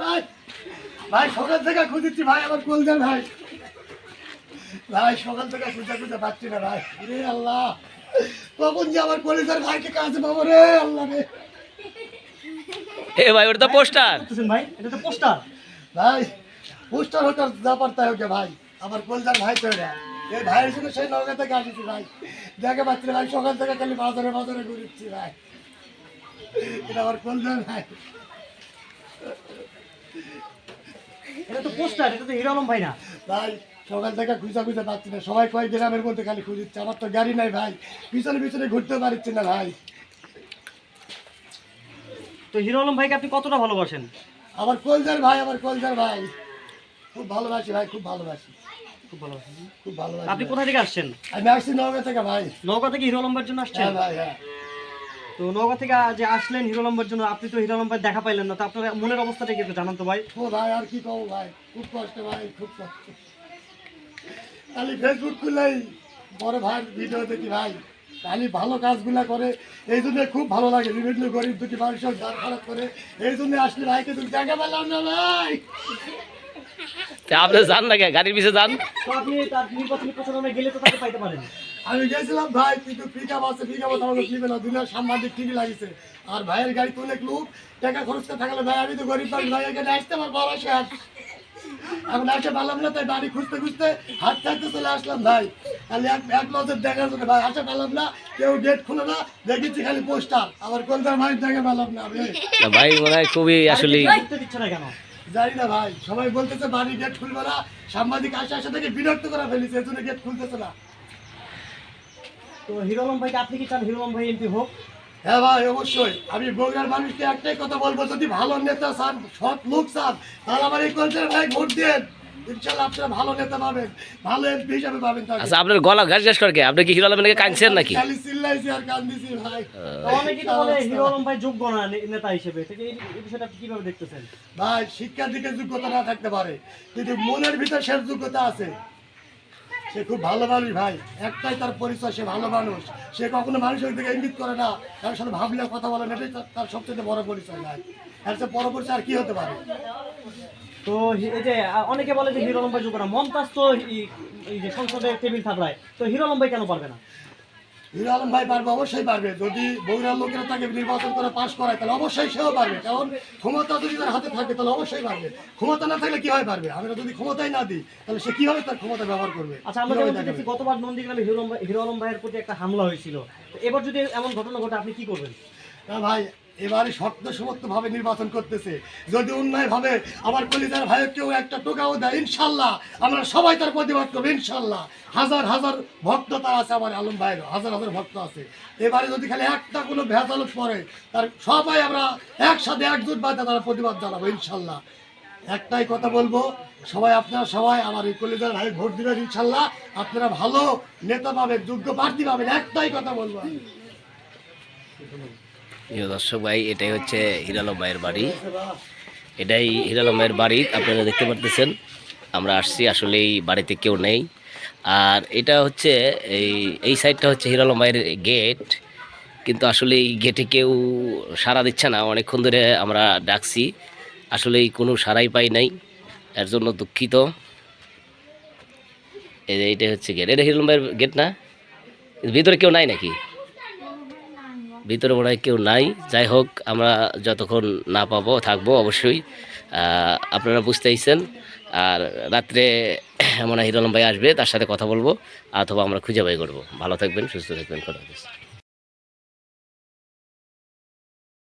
ভাই ভাই সকাল থেকে খুঁজেছি ভাই আমার কলজার ভাই। ভাই সকাল থেকে খুঁজে খুঁজে পাচ্ছি না ভাই। রে আল্লাহ কখন যে আমার কলেজের ভাইকে কাছে পাবো রে আল্লাহ রে। এ ভাই ওটা তো পোস্টার ভাই? এটা তো পোস্টার ভাই পুস্টার যা পারতে ভাই। আমার কলজার ভাই তো এরা এই ভাইয়ের সঙ্গে সেই নৌকা থেকে আসিছি ভাই। দেখে পাচ্ছি ভাই সকাল থেকে খালি বাজারে বাজারে ঘুরছি ভাই। এটা আমার কলজার ভাই। এটা তো পোস্টার এটা তো হিরো আলম ভাই না। ভাই সকাল থেকে খুঁজা খুঁজে পাচ্ছি না। সবাই কয় গ্রামের মধ্যে খালি খুঁজিচ্ছে আমার তো গাড়ি নাই ভাই। পিছনে পিছনে ঘুরতে পারছি না ভাই। তো হিরো আলম ভাইকে আপনি কতটা ভালোবাসেন? আমার কলজার ভাই আমার কলজার ভাই। খুব ভালোবাসি ভাই খুব ভালোবাসি। খুব খুব ভালোবাসি আপনি কোথা থেকে আসছেন? আমি আসছি নগর থেকে ভাই। নওগাঁ থেকে হিরো আলম ভাইয়ের জন্য আসছেন? হ্যাঁ ভাই হ্যাঁ। তো নওগাঁ থেকে যে আসলেন হিরো ভাইয়ের জন্য আপনি তো হিরো ভাই দেখা পাইলেন না তো আপনার মনের অবস্থাটা কি একটু জানান তো ভাই? ও ভাই আর কি কব ভাই? খুব কষ্ট ভাই খুব কষ্ট। খালি ফেসবুক খুললেই বড় ভাই ভিডিও দেখি ভাই। খালি ভালো কাজগুলা করে এই জন্য খুব ভালো লাগে। বিভিন্ন গরিব দুটি মানুষের দাঁড় খারাপ করে এই জন্য আসলে ভাইকে তুমি দেখা পেলাম না ভাই। তা আপনি যান না কে? গাড়ির পিছে যান। তো আপনি তার নির্বাচনী প্রচারণায় গেলে তো তাকে পাইতে পারেন। আমি গেছিলাম ভাই কিন্তু পিকআপ আছে পিকআপ আমাকে দিবে না দুনিয়ার সাংবাদিক ঠিকই লাগিছে আর ভাইয়ের গাড়ি তো অনেক লোক টাকা খরচ করে থাকলে ভাই আমি তো গরিব মানুষ ভাই এখানে আসতে আমার বড় শেষ এখন আসে পারলাম না তাই বাড়ি খুঁজতে খুঁজতে হাত চাইতে চলে আসলাম ভাই। খালি এক এক নজর দেখার জন্য ভাই আসে পেলাম না কেউ গেট খুলে না দেখেছি খালি পোস্টার আমার কলকাতার ভাই দেখে পেলাম না ভাই। মনে হয় খুবই আসলে জানি না ভাই। সবাই বলতেছে বাড়ি গেট খুলবে না সাংবাদিক আসে আসে থেকে বিরক্ত করা ফেলিছে এই জন্য গেট খুলতেছে না। তো হিরো আলম ভাইকে আপনি কি চান? হিরো আলম ভাই এমপি হোক। হ্যাঁ ভাই অবশ্যই। আমি বগুড়ার মানুষকে একটাই কথা বলব যদি ভালো নেতা চান সৎ লোক চান তাহলে আমার এই কলচার ভাই ভোট দেন। ইনশাল্লাহ আপনারা ভালো নেতা পাবেন ভালো এমপি হিসাবে পাবেন আচ্ছা আপনার গলা ঘাস ঘাস করে আপনি কি হিরো আলমের কাঁদছেন নাকি? খালি চিল্লাইছি আর কান্দিছি ভাই। তো তো বলে হিরো আলম ভাই যোগ্য না নেতা হিসেবে। তো এই এই বিষয়টা আপনি কীভাবে দেখতেছেন? ভাই শিক্ষার দিকে যোগ্যতা না থাকতে পারে কিন্তু মনের ভিতর সে যোগ্যতা আছে। সে খুব ভালো মানুষ ভাই। একটাই তার পরিচয়, সে ভালো মানুষ। সে কখনো মানুষের দিকে ইঙ্গিত করে না। তার সাথে ভাবলে কথা বলে না তার- সবচেয়ে বড় পরিচয় ভাই। এর সে বড় পরিচয় আর কি হতে পারে? তো এই যে অনেকে বলে যে হিরো লম্বাই যোগ না মমতাজ তো এই যে সংসদে টেবিল থাকলায় তো হিরো লম্বাই কেন পারবে না? হিরো আলম ভাই পারবে অবশ্যই পারবে। যদি বগুড়ার লোকেরা তাকে নির্বাচন করে পাশ করায় তাহলে অবশ্যই সেও পারবে। কারণ ক্ষমতা যদি তার হাতে থাকে তাহলে অবশ্যই পারবে। ক্ষমতা না থাকলে কীভাবে পারবে? আমরা যদি ক্ষমতাই না দিই তাহলে সে কীভাবে তার ক্ষমতা ব্যবহার করবে? আচ্ছা আমরা যেমন? দেখেছি গতবার নন্দীগ্রামে হিরো হিরো আলম ভাইয়ের প্রতি একটা হামলা হয়েছিল। এবার যদি এমন ঘটনা ঘটে আপনি কি করবেন? না ভাই এবারে শক্ত সমর্থ ভাবে নির্বাচন করতেছে। যদি অন্যায় ভাবে আমার কলিজার ভাইয়ের কেউ একটা টোকাও দেয়, ইনশাল্লাহ আমরা সবাই তার প্রতিবাদ করব, ইনশাল্লাহ। হাজার হাজার ভক্ত তার আছে আমার আলম ভাইয়ের, হাজার হাজার ভক্ত আছে। এবারে যদি খালি একটা কোনো ভেজালত পড়ে, তার সবাই আমরা একসাথে একজোট বাদে তারা প্রতিবাদ জানাব, ইনশাল্লাহ। একটাই কথা বলব, সবাই আপনারা সবাই আমার এই কলিজার ভাই ভোট দিবেন, ইনশাল্লাহ। আপনারা ভালো নেতা পাবেন, যোগ্য প্রার্থী পাবেন, একটাই কথা বলব। প্রিয় দর্শক ভাই, এটাই হচ্ছে হিরো আলম ভাইয়ের বাড়ি। এটাই হিরো আলম ভাইয়ের বাড়ি, আপনারা দেখতে পারতেছেন। আমরা আসছি, আসলে এই বাড়িতে কেউ নেই। আর এটা হচ্ছে এই এই সাইডটা হচ্ছে হিরো আলম ভাইয়ের গেট। কিন্তু আসলে এই গেটে কেউ সাড়া দিচ্ছে না। অনেকক্ষণ ধরে আমরা ডাকছি। আসলে কোনো সাড়াই পাই নাই। এর জন্য দুঃখিত। এই যে, এইটাই হচ্ছে গেট। এটা হিরো আলম ভাইয়ের গেট না? ভিতরে কেউ নাই নাকি? ভিতরে মনে কেউ নাই। যাই হোক, আমরা যতক্ষণ না পাবো, থাকব অবশ্যই। আপনারা বুঝতেইছেন আর রাত্রে মনে হয় ভাই আসবে, তার সাথে কথা বলব, অথবা আমরা খুঁজে বাই করব। ভালো থাকবেন, সুস্থ থাকবেন কথা।